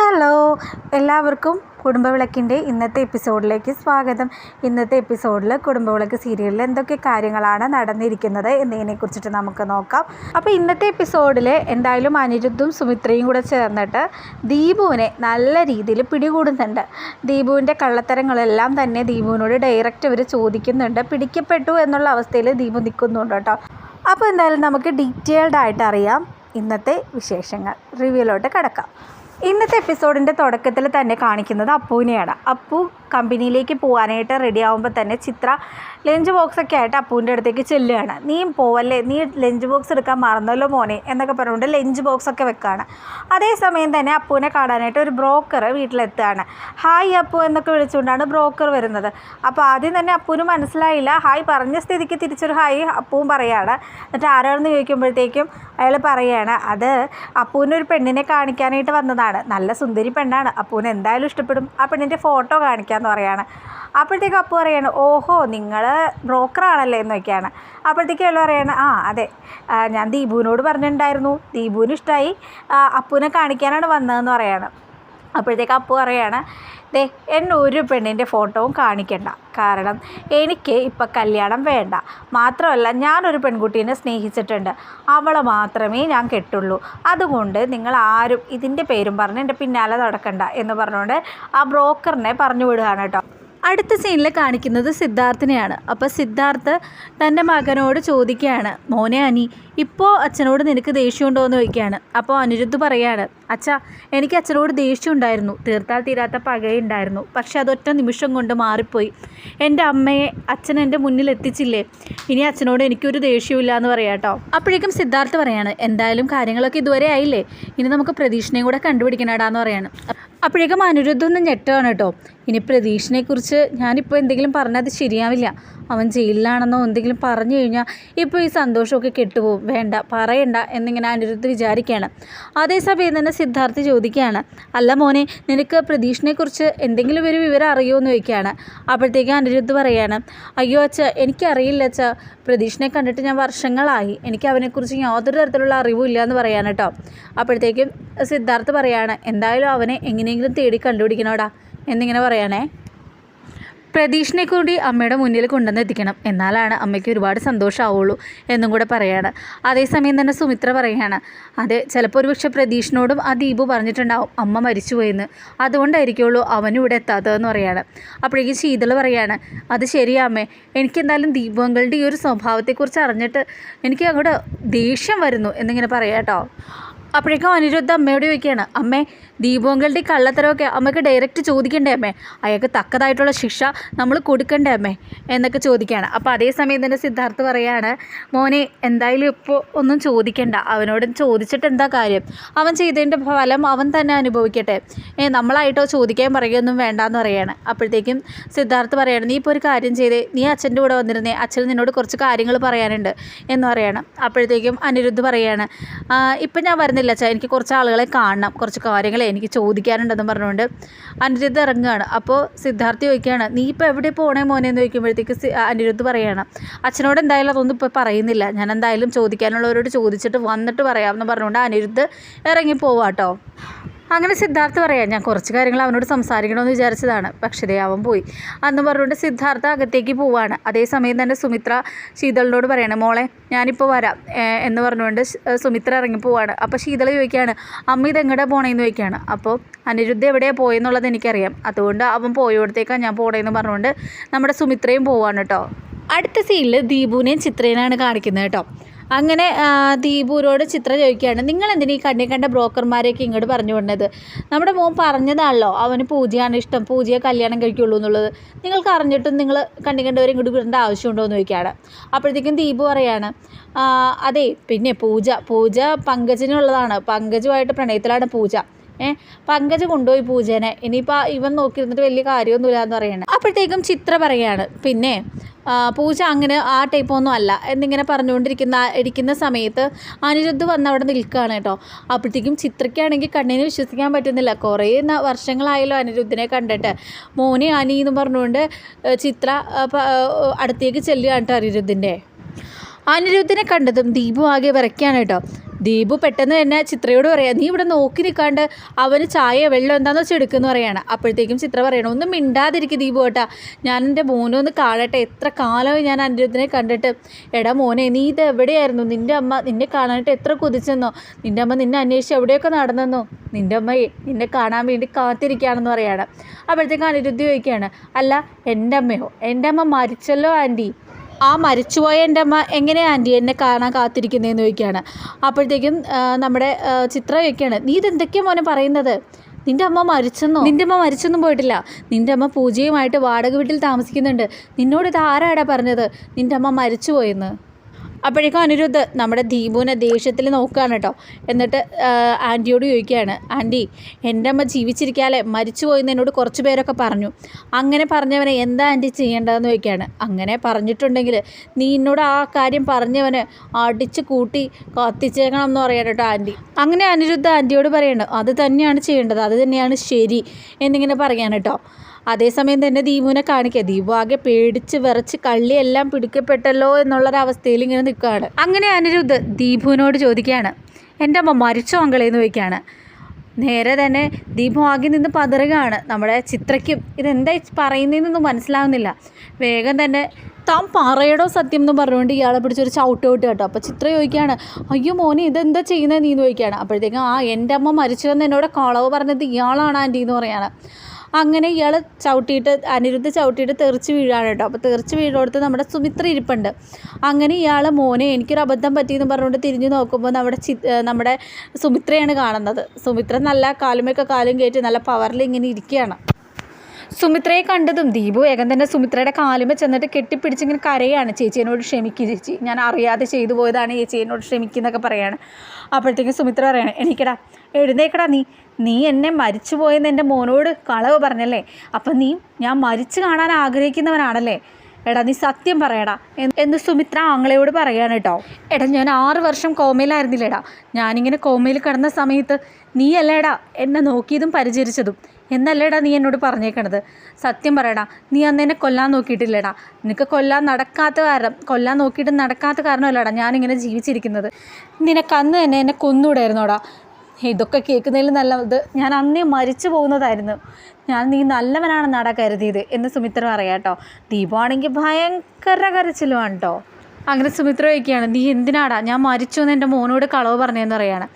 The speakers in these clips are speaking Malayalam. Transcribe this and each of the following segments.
ഹലോ എല്ലാവർക്കും കുടുംബവിളക്കിന്റെ ഇന്നത്തെ എപ്പിസോഡിലേക്ക് സ്വാഗതം. ഇന്നത്തെ എപ്പിസോഡിൽ കുടുംബവിളക്ക് സീരിയലിൽ എന്തൊക്കെ കാര്യങ്ങളാണ് നടന്നിരിക്കുന്നത് എന്നതിനെ കുറിച്ചിട്ട് നമുക്ക് നോക്കാം. അപ്പോൾ ഇന്നത്തെ എപ്പിസോഡിൽ എന്തായാലും അനിരുദ്ധും സുമിത്രയും കൂടെ ചേർന്നിട്ട് ദീപുവിനെ നല്ല രീതിയിൽ പിടികൂടുന്നുണ്ട്. ദീപുവിന്റെ കള്ളത്തരങ്ങളെല്ലാം തന്നെ ദീപുവിനോട് ഡയറക്റ്റ് അവർ ചോദിക്കുന്നുണ്ട്. പിടിക്കപ്പെട്ടു എന്നുള്ള അവസ്ഥയിൽ ദീപു നിൽക്കുന്നുണ്ട് കേട്ടോ. അപ്പോൾ എന്തായാലും നമുക്ക് ഡീറ്റെയിൽഡ് ആയിട്ട് അറിയാം ഇന്നത്തെ വിശേഷങ്ങൾ. റിവ്യൂലോട്ട് കിടക്കാം. ഇന്നത്തെ എപ്പിസോഡിന്റെ തുടക്കത്തിൽ തന്നെ കാണിക്കുന്നത് അപ്പൂവിനെയാണ് അപ്പു കമ്പനിയിലേക്ക് പോകാനായിട്ട് റെഡി ആകുമ്പോൾ തന്നെ ചിത്ര ലഞ്ച് ബോക്സൊക്കെ ആയിട്ട് അപ്പുവിന്റെ അടുത്തേക്ക് ചെല്ലുകയാണ്. നീ പോവല്ലേ? നീ ലഞ്ച് ബോക്സ് എടുക്കാൻ മറന്നല്ലോ മോനെ എന്നൊക്കെ പറഞ്ഞുകൊണ്ട് ലഞ്ച് ബോക്സൊക്കെ വെക്കുകയാണ് അതേസമയം തന്നെ അപ്പൂനെ കാണാനായിട്ട് ഒരു ബ്രോക്കർ വീട്ടിലെത്തുകയാണ്. ഹായ് അപ്പു എന്നൊക്കെ വിളിച്ചുകൊണ്ടാണ് ബ്രോക്കർ വരുന്നത്. അപ്പോൾ ആദ്യം തന്നെ അപ്പൂന് മനസ്സിലായില്ല. ഹായ് പറഞ്ഞ സ്ഥിതിക്ക് തിരിച്ചൊരു ഹായ് അപ്പൂവും പറയുകയാണ് എന്നിട്ട് ആരാണെന്ന് ചോദിക്കുമ്പോഴത്തേക്കും അയാൾ പറയുകയാണ് അത് അപ്പുവിന് ഒരു പെണ്ണിനെ കാണിക്കാനായിട്ട് വന്നതാണ്. നല്ല സുന്ദരി പെണ്ണാണ്. അപ്പൂന് എന്തായാലും ഇഷ്ടപ്പെടും. ആ പെണ്ണിന്റെ ഫോട്ടോ കാണിക്കാമെന്ന് പറയാണ്. അപ്പോഴത്തേക്കും അപ്പു പറയാണ് ഓഹോ നിങ്ങൾ ബ്രോക്കറാണല്ലേ എന്നൊക്കെയാണ്. അപ്പോഴത്തേക്കും അയാൾ പറയാണ് ആ അതെ. ഞാൻ ദീപുവിനോട് പറഞ്ഞിട്ടുണ്ടായിരുന്നു. ദീപുവിന് ഇഷ്ടമായി അപ്പുവിനെ കാണിക്കാനാണ് വന്നതെന്ന് പറയാണ്. അപ്പോഴത്തേക്ക് അപ്പു പറയാണ് ദേ എന്നെ ഒരു പെണ്ണിന്റെ ഫോട്ടോവും കാണിക്കണ്ട. കാരണം എനിക്ക് ഇപ്പം കല്യാണം വേണ്ട. മാത്രമല്ല ഞാനൊരു പെൺകുട്ടീനെ സ്നേഹിച്ചിട്ടുണ്ട്. അവളെ മാത്രമേ ഞാൻ കെട്ടുള്ളൂ. അതുകൊണ്ട് നിങ്ങൾ ആരും ഇതിന്റെ പേരും പറഞ്ഞ് എന്റെ പിന്നാലെ നടക്കണ്ട എന്ന് പറഞ്ഞുകൊണ്ട് ആ ബ്രോക്കറിനെ പറഞ്ഞു വിടുകയാണ് കേട്ടോ. അടുത്ത സീനിൽ കാണിക്കുന്നത് സിദ്ധാർത്ഥിനെയാണ്. അപ്പോൾ സിദ്ധാർത്ഥ് തന്റെ മകനോട് ചോദിക്കുകയാണ് മോനെ അനി ഇപ്പോൾ അച്ഛനോട് നിനക്ക് ദേഷ്യമുണ്ടോ എന്ന് ചോദിക്കുകയാണ്. അപ്പോൾ അനിരുദ്ധ് പറയുകയാണ് അച്ഛാ എനിക്ക് അച്ഛനോട് ദേഷ്യം ഉണ്ടായിരുന്നു. തീർത്താൽ തീരാത്ത പകയുണ്ടായിരുന്നു പക്ഷെ അതൊറ്റ നിമിഷം കൊണ്ട് മാറിപ്പോയി. എന്റെ അമ്മയെ അച്ഛൻ എന്റെ മുന്നിൽ എത്തിച്ചില്ലേ? ഇനി അച്ഛനോട് എനിക്കൊരു ദേഷ്യമില്ല എന്ന് പറയാം കേട്ടോ അപ്പോഴേക്കും സിദ്ധാർത്ഥ് പറയാണ് എന്തായാലും കാര്യങ്ങളൊക്കെ ഇതുവരെ ആയില്ലേ? ഇനി നമുക്ക് പ്രതീക്ഷനെയും കൂടെ കണ്ടുപിടിക്കണടാന്ന് പറയാണ്. അപ്പോഴേക്കും അനിരുദ്ധം ഒന്ന് ഞെട്ടുകയാണ് കേട്ടോ. ഇനി പ്രതീക്ഷനെക്കുറിച്ച് ഞാനിപ്പോൾ എന്തെങ്കിലും പറഞ്ഞാൽ അത് ശരിയാവില്ല. അവൻ ജയിലിലാണെന്നോ എന്തെങ്കിലും പറഞ്ഞു കഴിഞ്ഞാൽ ഇപ്പോൾ ഈ സന്തോഷമൊക്കെ കെട്ടുപോകും വേണ്ട പറയണ്ട എന്നിങ്ങനെ അനിരുദ്ധ് വിചാരിക്കുകയാണ് അതേസമയം തന്നെ സിദ്ധാർത്ഥ് ചോദിക്കുകയാണ് അല്ല മോനെ നിനക്ക് പ്രതീക്ഷനെക്കുറിച്ച് എന്തെങ്കിലും ഒരു വിവരം അറിയുമോ എന്ന് ചോദിക്കുകയാണ്. അപ്പോഴത്തേക്ക് അനിരുദ്ധ് പറയാണ് അയ്യോ അച്ഛ എനിക്കറിയില്ല അച്ഛ. പ്രതീക്ഷനെ കണ്ടിട്ട് ഞാൻ വർഷങ്ങളായി. എനിക്ക് അവനെക്കുറിച്ച് യാതൊരു തരത്തിലുള്ള അറിവും ഇല്ല എന്ന് പറയാൻ കേട്ടോ അപ്പോഴത്തേക്കും സിദ്ധാർത്ഥ് പറയാണ് എന്തായാലും അവനെ എങ്ങനെയെങ്കിലും തേടി കണ്ടുപിടിക്കണോടാ. എന്നിങ്ങനെ പറയണേ. പ്രതീക്ഷനെ കൂടി അമ്മയുടെ മുന്നിൽ കൊണ്ടുവന്ന് എത്തിക്കണം. എന്നാലാണ് അമ്മയ്ക്ക് ഒരുപാട് സന്തോഷമാവുള്ളൂ എന്നും കൂടെ പറയാണ്. അതേസമയം തന്നെ സുമിത്ര പറയുകയാണ് അതെ ചിലപ്പോൾ ഒരുപക്ഷെ പ്രതീഷിനോടും ആ ദീപു പറഞ്ഞിട്ടുണ്ടാവും അമ്മ മരിച്ചു മരിച്ചുപോയെന്ന്. അതുകൊണ്ടായിരിക്കുള്ളൂ അവനും ഇവിടെ എത്താത്തതെന്ന് പറയാണ്. അപ്പോഴേക്കും ശീതൾ പറയാണ് അത് ശരിയാ അമ്മേ. എനിക്ക് എന്തായാലും ദീപങ്ങളുടെ ഈ ഒരു സ്വഭാവത്തെക്കുറിച്ച് അറിഞ്ഞിട്ട് എനിക്ക് അങ്ങോട്ട് ദേഷ്യം വരുന്നു എന്നിങ്ങനെ പറയാം കേട്ടോ അപ്പോഴേക്കും അനിരുദ്ധ അമ്മയോട് ചോദിക്കുകയാണ് അമ്മേ ദീപങ്ങളുടെ കള്ളത്തരമൊക്കെ അമ്മയ്ക്ക് ഡയറക്റ്റ് ചോദിക്കണ്ടേ അമ്മേ? അയാൾക്ക് തക്കതായിട്ടുള്ള ശിക്ഷ നമ്മൾ കൊടുക്കണ്ടേ അമ്മേ? എന്നൊക്കെ ചോദിക്കുകയാണ്. അപ്പോൾ അതേ അതേസമയം തന്നെ സിദ്ധാർത്ഥ് പറയാണ് മോനെ എന്തായാലും ഇപ്പോൾ ഒന്നും ചോദിക്കണ്ട. അവനോട് ചോദിച്ചിട്ട് എന്താ കാര്യം? അവൻ ചെയ്തതിന്റെ ഫലം അവൻ തന്നെ അനുഭവിക്കട്ടെ. ഏ നമ്മളായിട്ടോ ചോദിക്കാൻ പറയുകയൊന്നും വേണ്ടാന്ന് പറയാണ്. അപ്പോഴത്തേക്കും സിദ്ധാർത്ഥ് പറയാണ് നീ ഇപ്പോൾ ഒരു കാര്യം ചെയ്തേ നീ അച്ഛന്റെ കൂടെ വന്നിരുന്നേ. അച്ഛൻ നിന്നോട് കുറച്ച് കാര്യങ്ങൾ പറയാനുണ്ട്. എന്ന് പറയുകയാണ് അപ്പോഴത്തേക്കും അനിരുദ്ധ് പറയുകയാണ് "ആ, ഇപ്പം ഞാൻ വരുന്നില്ല അച്ഛാ എനിക്ക് കുറച്ച് ആളുകളെ കാണണം. കുറച്ച് കാര്യങ്ങൾ എനിക്ക് ചോദിക്കാനുണ്ടെന്ന് പറഞ്ഞുകൊണ്ട് അനിരുദ്ധ് ഇറങ്ങുകയാണ്. അപ്പോൾ സിദ്ധാർത്ഥി ചോദിക്കുകയാണ് നീ ഇപ്പോൾ എവിടെ പോകണേ മോനെ? എന്ന് ചോദിക്കുമ്പോഴത്തേക്ക് അനിരുദ്ധ് പറയുകയാണ് അച്ഛനോട് എന്തായാലും അതൊന്നും ഇപ്പോൾ പറയുന്നില്ല. ഞാൻ എന്തായാലും ചോദിക്കാനുള്ളവരോട് ചോദിച്ചിട്ട് വന്നിട്ട് പറയാമെന്ന് പറഞ്ഞുകൊണ്ട് അനിരുദ്ധ് ഇറങ്ങി പോവാട്ടോ. അങ്ങനെ സിദ്ധാർത്ഥ് പറയാം ഞാൻ കുറച്ച് കാര്യങ്ങൾ അവനോട് സംസാരിക്കണമെന്ന് വിചാരിച്ചതാണ്. പക്ഷേ ദേ അവൻ പോയി. അന്ന് പറഞ്ഞുകൊണ്ട് സിദ്ധാർത്ഥ അകത്തേക്ക് പോവാണ്. അതേസമയം തന്നെ സുമിത്ര ശീതളിനോട് പറയണം മോളെ ഞാനിപ്പോൾ വരാം. എന്ന് പറഞ്ഞുകൊണ്ട് സുമിത്ര ഇറങ്ങി പോവാണ്. അപ്പോൾ ശീതള ചോദിക്കുകയാണ് അമ്മ ഇതെങ്ങടെ പോണേന്ന്? ചോദിക്കുകയാണ്. അപ്പോൾ അനിരുദ്ധ എവിടെയാണ് പോയെന്നുള്ളത് എനിക്കറിയാം. അതുകൊണ്ട് അവൻ പോയോടത്തേക്കാണ് ഞാൻ പോണേന്ന് പറഞ്ഞുകൊണ്ട് നമ്മുടെ സുമിത്രയും പോവാണ് കേട്ടോ. അടുത്ത സീനിൽ ദീപുവിനെയും ചിത്രേനെയാണ് കാണിക്കുന്നത് കേട്ടോ. അങ്ങനെ ദീപൂരോട് ചിത്ര ചോദിക്കുകയാണ്. നിങ്ങൾ എന്തിനാ ഈ കണ്ണി കണ്ട ബ്രോക്കർമാരെയൊക്കെ ഇങ്ങോട്ട് പറഞ്ഞു വിടുന്നത്? നമ്മുടെ മോൻ പറഞ്ഞതാണല്ലോ അവന് പൂജയാണ് ഇഷ്ടം പൂജയെ കല്യാണം കഴിക്കുള്ളൂ എന്നുള്ളത്. നിങ്ങൾക്ക് അറിഞ്ഞിട്ടും നിങ്ങൾ കണ്ണി കണ്ടവരെ ഇങ്ങോട്ട് വിടേണ്ട ആവശ്യമുണ്ടോ? എന്ന് ചോദിക്കുകയാണ്. അപ്പോഴത്തേക്കും ദീപു പറയാണ് "ആ, അതെ പിന്നെ പൂജ പൂജ പങ്കജിനുള്ളതാണ്. പങ്കജുമായിട്ട് പ്രണയത്തിലാണ് പൂജ. ഏ പങ്കജ് കൊണ്ടുപോയി പൂജേനെ. ഇനിയിപ്പോൾ ഇവൻ നോക്കിയിരുന്നിട്ട് വലിയ കാര്യമൊന്നുമില്ല എന്ന് പറയണം. അപ്പോഴത്തേക്കും ചിത്ര പറയാണ് പിന്നെ പൂജ അങ്ങനെ ആ ടൈപ്പൊന്നും അല്ല. എന്നിങ്ങനെ പറഞ്ഞുകൊണ്ടിരിക്കുന്ന ഇരിക്കുന്ന സമയത്ത് അനിരുദ്ധ് വന്ന് അവിടെ നിൽക്കുകയാണ് കേട്ടോ. അപ്പോഴത്തേക്കും ചിത്രയ്ക്കാണെങ്കിൽ കണ്ണിന് വിശ്വസിക്കാൻ പറ്റുന്നില്ല. കുറേ വർഷങ്ങളായല്ലോ അനിരുദ്ധിനെ കണ്ടിട്ട്. മോനെ അനി എന്ന് പറഞ്ഞുകൊണ്ട് ചിത്ര അടുത്തേക്ക് ചെല്ലുകയാണ് കേട്ടോ അനിരുദ്ധിന്റെ. അനിരുദ്ധിനെ കണ്ടതും ദീപു ആകെ വിറയ്ക്കാണ് കേട്ടോ. ദീപു പെട്ടെന്ന് തന്നെ ചിത്രയോട് പറയാം നീ ഇവിടെ നോക്കി നിൽക്കാണ്ട് അവന് ചായ വെള്ളം എന്താണെന്ന് വെച്ചാൽ എടുക്കുന്നു പറയാണ്. അപ്പോഴത്തേക്കും ചിത്ര പറയണം ഒന്നും മിണ്ടാതിരിക്കും ദീപു കേട്ടാ ഞാൻ എന്റെ മോനെ ഒന്ന് കാണട്ടെ. എത്ര കാലമായി ഞാൻ അനിരുദ്ധനെ കണ്ടിട്ട്. എടാ മോനെ നീ ഇത് എവിടെയായിരുന്നു? നിന്റെ അമ്മ നിന്നെ കാണാനായിട്ട് എത്ര കുതിച്ചെന്നോ? നിന്റെ അമ്മ നിന്നെ അന്വേഷിച്ച് എവിടെയൊക്കെ നടന്നെന്നോ? നിന്റെ അമ്മ നിന്നെ കാണാൻ വേണ്ടി കാത്തിരിക്കുകയാണെന്ന് പറയാണ്. അപ്പോഴത്തേക്കും അനിരുദ്ധി ചോദിക്കുകയാണ് അല്ല എന്റെ അമ്മയോ? എന്റെ അമ്മ മരിച്ചല്ലോ ആന്റി. ആ മരിച്ചുപോയ എന്റെ അമ്മ എങ്ങനെയാണ് ആന്റി എന്നെ കാണാൻ കാത്തിരിക്കുന്നതെന്ന് ചോദിക്കുകയാണ്. അപ്പോഴത്തേക്കും നമ്മുടെ ചിത്രം ചോദിക്കുകയാണ് നീ ഇതെന്തൊക്കെയാണ് മോനെ പറയുന്നത്? നിന്റെ അമ്മ മരിച്ചെന്നോ? നിന്റെ അമ്മ മരിച്ചൊന്നും പോയിട്ടില്ല. നിന്റെ അമ്മ പൂജയുമായിട്ട് വാടക വീട്ടിൽ താമസിക്കുന്നുണ്ട്. നിന്നോട് ഇത് ആരാടാ പറഞ്ഞത്? നിന്റെ അമ്മ മരിച്ചു പോയെന്ന് അപ്പോഴേക്കും അനിരുദ്ധ് നമ്മുടെ ദീപുവിനെ ദേഷ്യത്തിൽ നോക്കുകയാണ് കേട്ടോ. എന്നിട്ട് ആന്റിയോട് ചോദിക്കുകയാണ് ആന്റി എന്റെ അമ്മ ജീവിച്ചിരിക്കാതെ മരിച്ചു പോയെന്ന് എന്നോട് കുറച്ച് പേരൊക്കെ പറഞ്ഞു. അങ്ങനെ പറഞ്ഞവനെ എന്താ ആന്റി ചെയ്യേണ്ടതെന്ന് ചോദിക്കുകയാണ്. അങ്ങനെ പറഞ്ഞിട്ടുണ്ടെങ്കിൽ നീ എന്നോട് ആ കാര്യം പറഞ്ഞവന് അടിച്ച് കൂട്ടി കത്തിച്ചേക്കണം എന്ന് പറയാൻ കേട്ടോ ആന്റി അങ്ങനെ അനിരുദ്ധ ആന്റിയോട് പറയണം അത് തന്നെയാണ് ചെയ്യേണ്ടത് അത് തന്നെയാണ് ശരി എന്നിങ്ങനെ പറയാൻ കേട്ടോ. അതേസമയം തന്നെ ദീപുവിനെ കാണിക്കുക. ദീപു ആകെ പേടിച്ച് വിറച്ച് കള്ളിയെല്ലാം പിടിക്കപ്പെട്ടല്ലോ എന്നുള്ളൊരവസ്ഥയിൽ ഇങ്ങനെ നിൽക്കുകയാണ്. അങ്ങനെ അനിരുദ്ധ് ദീപുവിനോട് ചോദിക്കുകയാണ്. എന്റെ അമ്മ മരിച്ചോ അങ്കളേന്ന് ചോദിക്കുകയാണ്. നേരെ തന്നെ ദീപു ആകെ നിന്ന് പതറുകയാണ്. നമ്മുടെ ചിത്രയ്ക്കും ഇതെന്താ പറയുന്നതെന്നൊന്നും മനസ്സിലാവുന്നില്ല. വേഗം തന്നെ താൻ പറയടോ സത്യം എന്ന് പറഞ്ഞുകൊണ്ട് ഇയാളെ പിടിച്ചൊരു ചവിട്ട് വിട്ട് കേട്ടോ. അപ്പോൾ ചിത്ര ചോദിക്കുകയാണ് അയ്യോ മോനെ ഇതെന്താ ചെയ്യുന്നത് നീ? എന്ന് ചോദിക്കുകയാണ്. അപ്പോഴത്തേക്കും ആ എന്റെ അമ്മ മരിച്ചു എന്ന് എന്നോട് കളവ് പറഞ്ഞത് ഇയാളാണ് ആന്റി എന്ന് പറയാണ്. അങ്ങനെ ഇയാൾ ചവിട്ടിയിട്ട് അനിരുദ്ധ് ചവിട്ടിയിട്ട് തെറിച്ച് വീഴാണ് കേട്ടോ. അപ്പോൾ തെറിച്ച് വീഴോടത്ത് നമ്മുടെ സുമിത്ര ഇരിപ്പുണ്ട്. അങ്ങനെ ഇയാൾ മോനെ എനിക്കൊരു അബദ്ധം പറ്റിയെന്ന് പറഞ്ഞുകൊണ്ട് തിരിഞ്ഞു നോക്കുമ്പോൾ നമ്മുടെ ചി നമ്മുടെ സുമിത്രയാണ് കാണുന്നത്. സുമിത്ര നല്ല കാലുമൊക്കെ കാലും കയറ്റി നല്ല പവറിൽ ഇങ്ങനെ ഇരിക്കുകയാണ്. സുമിത്രയെ കണ്ടതും ദീപു വേഗം തന്നെ സുമിത്രയുടെ കാലുമേ ചെന്നിട്ട് കെട്ടിപ്പിടിച്ചിങ്ങനെ കരയാണ്. ചേച്ചിയനോട് ക്ഷമിക്കുക ചേച്ചി. ഞാൻ അറിയാതെ ചെയ്തു പോയതാണ്. ചേച്ചിയോട് ക്ഷമിക്കുന്നൊക്കെ പറയാണ്. അപ്പോഴത്തേക്കും സുമിത്ര പറയാണ് എനിക്കടാ എഴുന്നേക്കടാ നീ. നീ എന്നെ മരിച്ചു പോയെന്ന് എന്റെ മോനോട് കളവ് പറഞ്ഞല്ലേ? അപ്പം നീ ഞാൻ മരിച്ചു കാണാൻ ആഗ്രഹിക്കുന്നവനാണല്ലേ? എടാ നീ സത്യം പറയടാ. എന്ന് സുമിത്ര ആങ്ങളയോട് പറയാണ് കേട്ടോ എടാ ഞാൻ ആറ് വർഷം കോമയിലായിരുന്നില്ലേടാ. ഞാനിങ്ങനെ കോമയിൽ കിടന്ന സമയത്ത് നീയല്ലേടാ എന്നെ നോക്കിയതും പരിചരിച്ചതും. എന്നല്ലേടാ നീ എന്നോട് പറഞ്ഞേക്കണത്? സത്യം പറയടാ നീ അന്ന് എന്നെ കൊല്ലാൻ നോക്കിയിട്ടില്ലേടാ. നിനക്ക് കൊല്ലാൻ നടക്കാത്ത കാരണം കൊല്ലാൻ നോക്കിയിട്ട് നടക്കാത്ത കാരണമല്ലടാ ഞാനിങ്ങനെ ജീവിച്ചിരിക്കുന്നത്. നിനക്കന്ന് തന്നെ എന്നെ കൊന്നൂടായിരുന്നോടാ. ഇതൊക്കെ കേൾക്കുന്നതിൽ നല്ലത്. ഞാൻ അന്നേ മരിച്ചു പോകുന്നതായിരുന്നു. ഞാൻ നീ നല്ലവനാണെന്നാടാ കരുതിയത് എന്ന് സുമിത്ര പറയാം കേട്ടോ ദീപമാണെങ്കിൽ ഭയങ്കര കരച്ചിലുമാണ് കേട്ടോ അങ്ങനെ സുമിത്ര ചോദിക്കുകയാണ് നീ എന്തിനാടാ? ഞാൻ മരിച്ചു എന്ന് എന്റെ മോനോട് കളവ് പറഞ്ഞതെന്ന് പറയാണ്.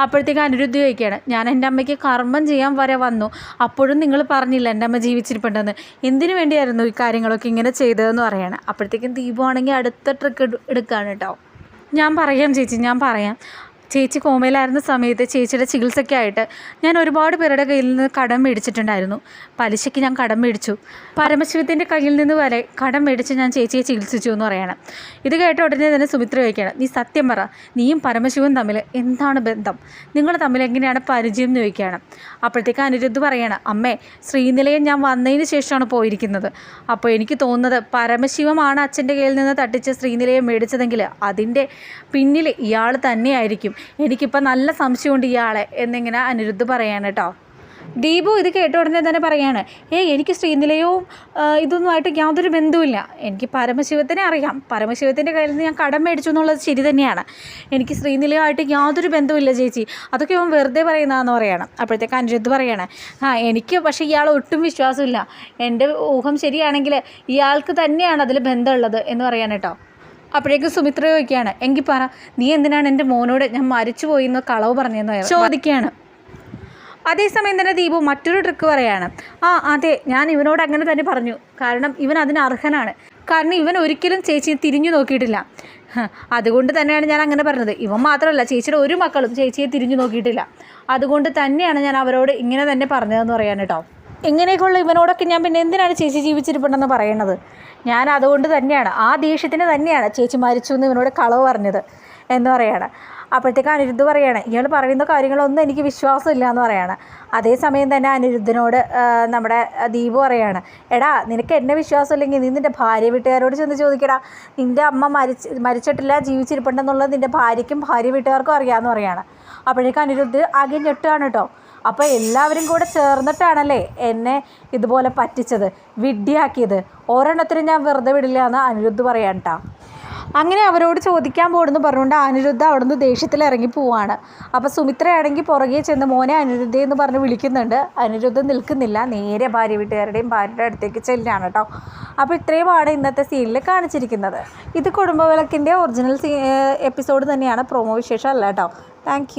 അപ്പോഴത്തേക്ക് അനിരുദ്ധ ചോദിക്കുകയാണ് ഞാൻ എന്റെ അമ്മയ്ക്ക് കർമ്മം ചെയ്യാൻ വരെ വന്നു. അപ്പോഴും നിങ്ങൾ പറഞ്ഞില്ല എന്റെ അമ്മ ജീവിച്ചിരിപ്പുണ്ടെന്ന്. എന്തിനു വേണ്ടിയായിരുന്നു ഈ കാര്യങ്ങളൊക്കെ ഇങ്ങനെ ചെയ്തതെന്ന് പറയാണ്. അപ്പോഴത്തേക്കും ദീപമാണെങ്കിൽ അടുത്ത ട്രിക്ക് എടുക്കുകയാണ് കേട്ടോ ഞാൻ പറയാം ചേച്ചി ഞാൻ പറയാം. ചേച്ചി കോമയിലായിരുന്ന സമയത്ത് ചേച്ചിയുടെ ചികിത്സയ്ക്കായിട്ട് ഞാൻ ഒരുപാട് പേരുടെ കയ്യിൽ നിന്ന് കടം മേടിച്ചിട്ടുണ്ടായിരുന്നു. പലിശയ്ക്ക് ഞാൻ കടം മേടിച്ചു. പരമശിവത്തിന്റെ കയ്യിൽ നിന്ന് വരെ കടം മേടിച്ച് ഞാൻ ചേച്ചിയെ ചികിത്സിച്ചു എന്ന് പറയണം. ഇത് കേട്ട ഉടനെ തന്നെ സുമിത്ര ചോദിക്കണം നീ സത്യം പറ നീയും പരമശിവൻ തമ്മിൽ എന്താണ് ബന്ധം? നിങ്ങൾ തമ്മിൽ എങ്ങനെയാണ് പരിചയം? എന്ന് ചോദിക്കുകയാണ്. അപ്പോഴത്തേക്ക് അനിരുദ്ധ് പറയണം അമ്മേ ശ്രീനിലയം ഞാൻ വന്നതിന് ശേഷമാണ് പോയിരിക്കുന്നത്. അപ്പോൾ എനിക്ക് തോന്നുന്നത് പരമശിവമാണ് അച്ഛന്റെ കയ്യിൽ നിന്ന് തട്ടിച്ച് ശ്രീനിലയം മേടിച്ചതെങ്കിൽ അതിന്റെ പിന്നിൽ ഇയാൾ തന്നെയായിരിക്കും. എനിക്കിപ്പോൾ നല്ല സംശയമുണ്ട് ഇയാളെ എന്നിങ്ങനെ അനിരുദ്ധ് പറയാണ് കേട്ടോ. ദീപു ഇത് കേട്ട ഉടനെ തന്നെ പറയാണ് ഏയ് എനിക്ക് ശ്രീനിലയവും ഇതൊന്നുമായിട്ട് യാതൊരു ബന്ധവുമില്ല. എനിക്ക് പരമശിവത്തിനെ അറിയാം. പരമശിവത്തിന്റെ കയ്യിൽ നിന്ന് ഞാൻ കടം മേടിച്ചു എന്നുള്ളത് ശരി തന്നെയാണ്. എനിക്ക് ശ്രീനിലയമായിട്ട് യാതൊരു ബന്ധവുമില്ല ചേച്ചി. അതൊക്കെ അവൻ വെറുതെ പറയുന്നതെന്ന് പറയണം. അപ്പോഴത്തേക്ക് അനിരുദ്ധ് പറയാണ് ആ എനിക്ക് പക്ഷേ ഇയാൾ ഒട്ടും വിശ്വാസമില്ല. എന്റെ ഊഹം ശരിയാണെങ്കിൽ ഇയാൾക്ക് തന്നെയാണ് അതിൽ ബന്ധമുള്ളത് എന്ന് പറയാൻ കേട്ടോ. അപ്പോഴേക്കും സുമിത്ര ചോദിക്കുകയാണ് എങ്കിൽ പറ നീ എന്തിനാണ് എന്റെ മോനോട് ഞാൻ മരിച്ചു പോയി എന്ന് കളവ് പറഞ്ഞതെന്ന് ചോദിക്കുകയാണ്. അതേസമയം തന്നെ ദീപു മറ്റൊരു ട്രിക്ക് പറയാണ് ആ അതെ ഞാൻ ഇവനോട് അങ്ങനെ തന്നെ പറഞ്ഞു കാരണം ഇവൻ അതിന് അർഹനാണ് കാരണം ഇവൻ ഒരിക്കലും ചേച്ചിയെ തിരിഞ്ഞു നോക്കിയിട്ടില്ല. അതുകൊണ്ട് തന്നെയാണ് ഞാൻ അങ്ങനെ പറഞ്ഞത് ഇവൻ മാത്രമല്ല ചേച്ചിയുടെ ഒരു മക്കളും ചേച്ചിയെ തിരിഞ്ഞു നോക്കിയിട്ടില്ല അതുകൊണ്ട് തന്നെയാണ് ഞാൻ അവരോട് ഇങ്ങനെ തന്നെ പറഞ്ഞതെന്ന് പറയാൻ കേട്ടോ. ഇങ്ങനെയൊക്കെയുള്ള ഇവനോടൊക്കെ ഞാൻ പിന്നെ എന്തിനാണ് ചേച്ചി ജീവിച്ചിരിപ്പുണ്ടെന്ന് പറയുന്നത് ഞാൻ അതുകൊണ്ട് തന്നെയാണ് ആ ദേഷ്യത്തിന് തന്നെയാണ് ചേച്ചി മരിച്ചു എന്ന് ഇവനോട് കളവ് പറഞ്ഞത് എന്ന് പറയാണ്. അപ്പോഴത്തേക്ക് അനിരുദ്ധ് പറയാണ് ഇയാൾ പറയുന്ന കാര്യങ്ങളൊന്നും എനിക്ക് വിശ്വാസമില്ല എന്ന് പറയാണ്. അതേസമയം തന്നെ അനിരുദ്ധനോട് നമ്മുടെ ദീപു പറയാണ് എടാ നിനക്ക് എന്നെ വിശ്വാസമില്ലെങ്കിൽ നീ നിന്റെ ഭാര്യ വീട്ടുകാരോട് ചെന്ന് ചോദിക്കടാ. നിന്റെ അമ്മ മരിച്ച് മരിച്ചിട്ടില്ല ജീവിച്ചിരിപ്പുണ്ടെന്നുള്ളത് നിന്റെ ഭാര്യയ്ക്കും ഭാര്യ വീട്ടുകാർക്കും അറിയാമെന്ന് പറയാണ്. അപ്പോഴേക്കും അനിരുദ്ധ് ആകെ ഞെട്ടുകയാണ് കേട്ടോ. അപ്പോൾ എല്ലാവരും കൂടെ ചേർന്നിട്ടാണല്ലേ എന്നെ ഇതുപോലെ പറ്റിച്ചത് വിഡ്ഢിയാക്കിയത്. ഒരെണ്ണത്തിനും ഞാൻ വെറുതെ വിടില്ല എന്ന് അനിരുദ്ധ് പറയാൻ കേട്ടോ. അങ്ങനെ അവരോട് ചോദിക്കാൻ പോടുന്നു പറഞ്ഞുകൊണ്ട് അനിരുദ്ധ അവിടുന്ന് ദേഷ്യത്തിൽ ഇറങ്ങി പോവാണ്. അപ്പോൾ സുമിത്രയാണെങ്കിൽ പുറകെ ചെന്ന് മോനെ അനിരുദ്ധ എന്ന് പറഞ്ഞ് വിളിക്കുന്നുണ്ട്. അനിരുദ്ധ നിൽക്കുന്നില്ല. നേരെ ഭാര്യ വീട്ടുകാരുടെയും ഭാര്യയുടെ അടുത്തേക്ക് ചെല്ലാണ് കേട്ടോ അപ്പോൾ ഇത്രയുമാണ് ഇന്നത്തെ സീനിൽ കാണിച്ചിരിക്കുന്നത്. ഇത് കുടുംബവിളക്കിന്റെ ഒറിജിനൽ സീ എപ്പിസോഡ് തന്നെയാണ്. പ്രൊമോ വിശേഷം അല്ല കേട്ടോ താങ്ക്